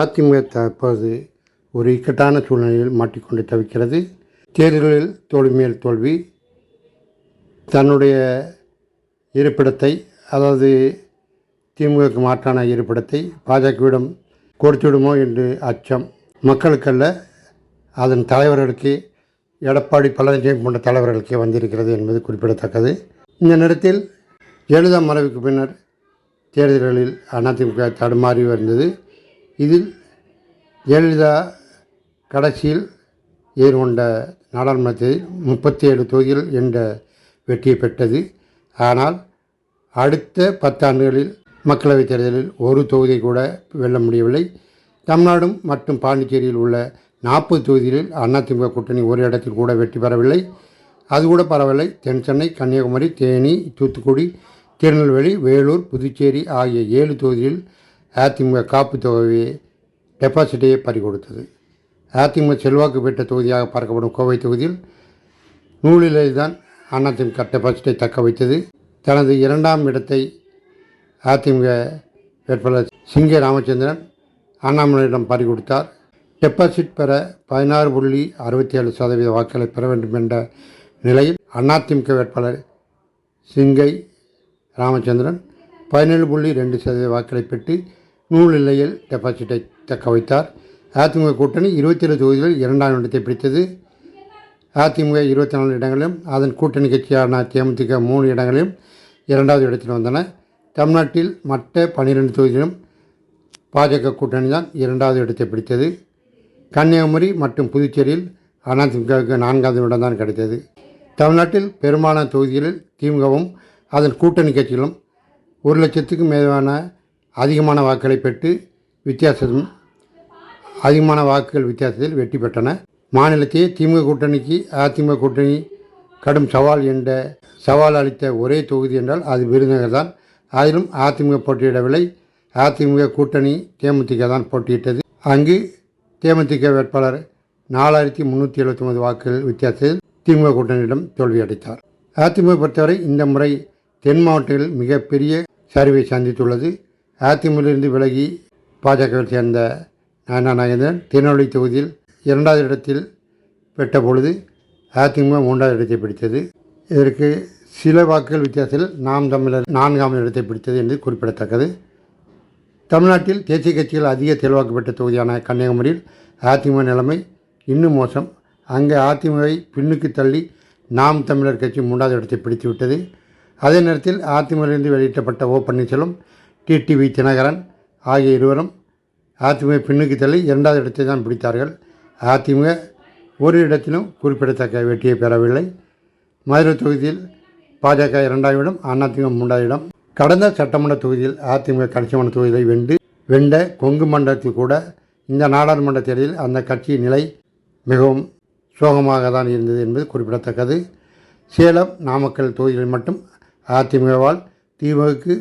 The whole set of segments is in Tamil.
அதிமுக தற்போது ஒரு இக்கட்டான சூழ்நிலையில் மாட்டிக்கொண்டு தவிக்கிறது. தேர்தலில் தோல்வி மேல் தோல்வி தன்னுடைய இருப்பிடத்தை அதாவது திமுகவுக்கு மாற்றான இருப்பிடத்தை பாஜகவிடம் கொடுத்துவிடுமோ என்று அச்சம். மக்களுக்கல்ல அதன் தலைவர்களுக்கு எடப்பாடி பழனிசாமி போன்ற தலைவர்களுக்கே வந்திருக்கிறது என்பது குறிப்பிடத்தக்கது. இந்த நேரத்தில் ஜெயலலிதா மறைவுக்கு பின்னர் தேர்தல்களில் அதிமுக தடுமாறி வந்தது. இதில் ஜெயலலிதா கடைசியில் எதிர்கொண்ட நாடாளுமன்றத்தில் முப்பத்தி ஏழு தொகுதிகள் என்ற வெற்றியை பெற்றது. ஆனால் அடுத்த பத்தாண்டுகளில் மக்களவைத் தேர்தலில் ஒரு தொகுதி கூட வெல்ல முடியவில்லை. தமிழ்நாடும் மற்றும் பாண்டிச்சேரியில் உள்ள நாற்பது தொகுதிகளில் அதிமுக கூட்டணி ஒரு இடத்தில் கூட வெற்றி பெறவில்லை. அது கூட பரவாயில்லை. தென் சென்னை கன்னியாகுமரி தேனி தூத்துக்குடி திருநெல்வேலி வேலூர் புதுச்சேரி ஆகிய ஏழு தொகுதிகளில் அதிமுக காப்பு தொகையை டெபாசிட்டையே பறிகொடுத்தது. அதிமுக செல்வாக்கு பெற்ற தொகுதியாக பார்க்கப்படும் கோவை தொகுதியில் நூலிலே தான் அதிமுக டெபாசிட்டை தக்க வைத்தது. தனது இரண்டாம் இடத்தை அதிமுக வேட்பாளர் சிங்க ராமச்சந்திரன் அண்ணாமலையிடம் பறிகொடுத்தார். டெபாசிட் பெற பதினாறு புள்ளி அறுபத்தி ஏழு சதவீத வாக்குகளை பெற வேண்டும் என்ற நிலையில் அதிமுக வேட்பாளர் சிங்கை ராமச்சந்திரன் பதினேழு புள்ளி ரெண்டு சதவீத வாக்குகளை பெற்று நூல் நிலையில் டெபாசிட்டை தக்க வைத்தார். அதிமுக கூட்டணி இருபத்தி ஏழு தொகுதிகளில் இரண்டாம் இடத்தை பிடித்தது. அதிமுக இருபத்தி நாலு இடங்களிலும் அதன் கூட்டணி கட்சியான தேமுதிக மூணு இடங்களிலும் இரண்டாவது இடத்தில் வந்தன. தமிழ்நாட்டில் மற்ற பன்னிரெண்டு தொகுதிகளிலும் பாஜக கூட்டணி தான் இரண்டாவது இடத்தை பிடித்தது. கன்னியாகுமரி மற்றும் புதுச்சேரியில் அதிமுகவுக்கு நான்காவது இடம் தான் கிடைத்தது. தமிழ்நாட்டில் பெரும்பாலான தொகுதிகளில் திமுகவும் அதன் கூட்டணி கட்சிகளும் ஒரு லட்சத்துக்கும் மேலான அதிகமான வாக்குகளை பெற்று வித்தியாசம் அதிகமான வாக்குகள் வித்தியாசத்தில் வெற்றி பெற்றன. மாநிலத்தையே திமுக கூட்டணிக்கு அதிமுக கூட்டணி கடும் சவால் என்ற சவால் அளித்த ஒரே தொகுதி என்றால் அது விருதுநகர் தான். அதிலும் அதிமுக போட்டியிடவில்லை. அதிமுக கூட்டணி தேமுதிக தான் போட்டியிட்டது. அங்கு தேமுதிக வேட்பாளர் நாலாயிரத்தி முந்நூற்றி எழுபத்தொம்பது வாக்குகள் வித்தியாசத்தில் திமுக கூட்டணியிடம் தோல்வியடைத்தார் அதிமுக பொறுத்தவரை இந்த முறை தென் மாவட்டங்களில் மிகப்பெரிய சரிவை சந்தித்துள்ளது. அதிமுகவிலிருந்து விலகி பாஜகவில் சேர்ந்த நாயனா நாகேந்திரன் திருநெல்வேலி தொகுதியில் இரண்டாவது இடத்தில் பெற்ற பொழுது அதிமுக மூன்றாவது இடத்தை பிடித்தது. இதற்கு சில வாக்குகள் வித்தியாசத்தில் நாம் தமிழர் நான்காம் இடத்தை பிடித்தது என்று குறிப்பிடத்தக்கது. தமிழ்நாட்டில் தேசிய கட்சிகள் அதிக செல்வாக்கு பெற்ற தொகுதியான கன்னியாகுமரியில் அதிமுக நிலைமை இன்னும் மோசம். அங்கே அதிமுகவை பின்னுக்கு தள்ளி நாம் தமிழர் கட்சி மூன்றாவது இடத்தை பிடித்துவிட்டது. அதே நேரத்தில் அதிமுகவிலிருந்து வெளியிட்டப்பட்ட ஓ பன்னீர்செல்வம் டிடிவி தினகரன் ஆகிய இருவரும் அதிமுக பின்னுக்கு தள்ளி இரண்டாவது இடத்தை தான் பிடித்தார்கள். அதிமுக ஒரு இடத்திலும் குறிப்பிடத்தக்க வெற்றியை பெறவில்லை. மதுரை தொகுதியில் பாஜக இரண்டாவது இடம் அதிமுக மூன்றாவது இடம். கடந்த சட்டமன்ற தொகுதியில் அதிமுக கடைசிமன்ற தொகுதியை வென்று வென்ற கொங்கு மண்டலத்தில் கூட இந்த நாடாளுமன்ற தேர்தலில் அந்த கட்சியின் நிலை மிகவும் சோகமாக தான் இருந்தது என்பது குறிப்பிடத்தக்கது. சேலம் நாமக்கல் தொகுதிகளில் மட்டும் அதிமுகவால் திமுகவுக்கு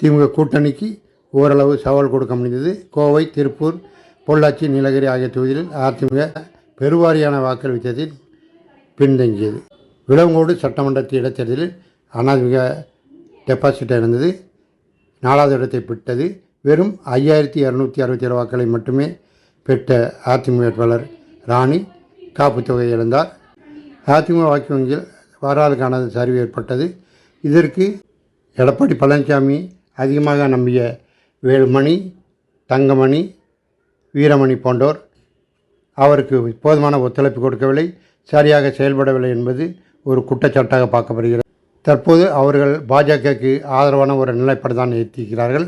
திமுக கூட்டணிக்கு ஓரளவு சவால் கொடுக்க முடிந்தது. கோவை திருப்பூர் பொள்ளாச்சி நீலகிரி ஆகிய தொகுதிகளில் அதிமுக பெருவாரியான வாக்கள் வித்தியாசத்தில் பின்தங்கியது. விலங்கோடு சட்டமன்ற இடைத்தேர்தலில் அதிமுக டெபாசிட் இருந்தது. நாலாவது இடத்தை பெற்றது. வெறும் ஐயாயிரத்தி இரநூத்தி அறுபத்தி ஏழு வாக்களை மட்டுமே பெற்ற அதிமுக வேட்பாளர் ராணி காப்பு தொகை இழந்தார். அதிமுக வாக்கு வங்கியில் வரலாறு காணாத சரிவு ஏற்பட்டது. இதற்கு எடப்பாடி பழனிசாமி அதிகமாக நம்பிய வேலுமணி தங்கமணி வீரமணி போன்றோர் அவருக்கு போதுமான ஒத்துழைப்பு கொடுக்கவில்லை. சரியாக செயல்படவில்லை என்பது ஒரு குற்றச்சாட்டாக பார்க்கப்படுகிறது. தற்போது அவர்கள் பாஜகவுக்கு ஆதரவான ஒரு நிலைப்பாடு தான் ஏற்றிருக்கிறார்கள்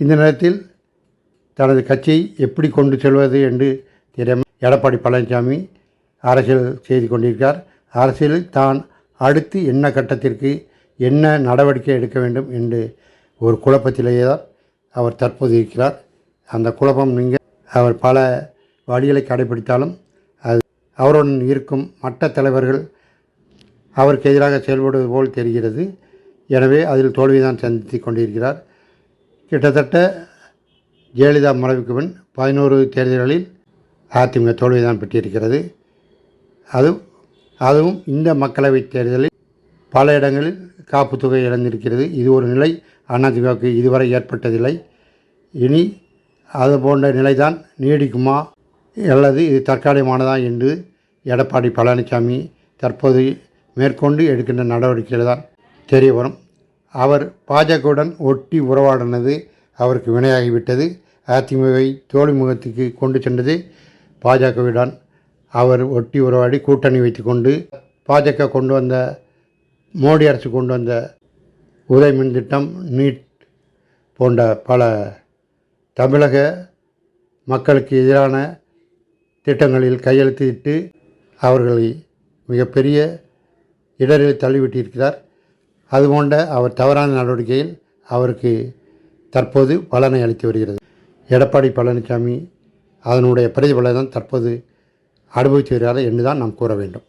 இந்த நேரத்தில் தனது கட்சியை எப்படி கொண்டு செல்வது என்று தெரியாமல் எடப்பாடி பழனிசாமி அரசியல் செய்து கொண்டிருக்கிறார் அரசியலில் தான் அடுத்து என்ன கட்டத்திற்கு என்ன நடவடிக்கை எடுக்க வேண்டும் என்று ஒரு குழப்பத்திலேயே தான் அவர் தற்போது இருக்கிறார். அந்த குழப்பம் நீங்கள் அவர் பல வழிகளை கடைபிடித்தாலும் அது அவருடன் இருக்கும் மற்ற தலைவர்கள் அவருக்கு எதிராக செயல்படுவது போல் தெரிகிறது. எனவே அதில் தோல்விதான் சந்தித்து கொண்டிருக்கிறார். கிட்டத்தட்ட ஜெயலலிதா மறைவுக்கு பின் பதினோரு தேர்தல்களில் அதிமுக தோல்விதான் பெற்றிருக்கிறது. அது அதுவும் இந்த மக்களவைத் தேர்தலில் பல இடங்களில் காப்பு தொகை இழந்திருக்கிறது. இது ஒரு நிலை அதிமுகவுக்கு இதுவரை ஏற்பட்டதில்லை. இனி அது போன்ற நிலைதான் நீடிக்குமா? அல்லது இது தற்காலிகமானதா என்று எடப்பாடி பழனிசாமி தற்போது மேற்கொண்டு எடுக்கின்ற நடவடிக்கைகள் தான் தெரிய வரும். அவர் பாஜகவுடன் ஒட்டி உறவாடினது அவருக்கு வினையாகிவிட்டது. அதிமுகவை தோல்வி முகத்துக்கு கொண்டு சென்றது பாஜகவிடம் அவர் ஒட்டி உறவாடி கூட்டணி வைத்துக்கொண்டு பாஜக கொண்டு வந்த மோடி அரசு கொண்டு வந்த உதய மின் திட்டம் நீட் போன்ற பல தமிழக மக்களுக்கு எதிரான திட்டங்களில் கையெழுத்திட்டு அவர்களை மிகப்பெரிய இடரில் தள்ளிவிட்டிருக்கிறார். அதுபோன்ற அவர் தவறான நடவடிக்கையில் அவருக்கு தற்போது பலனை அளித்து வருகிறது. எடப்பாடி பழனிசாமி அதனுடைய பிரதிபலனை தான் தற்போது அனுபவித்து வருகிறார் என்று தான் நாம் கூற வேண்டும்.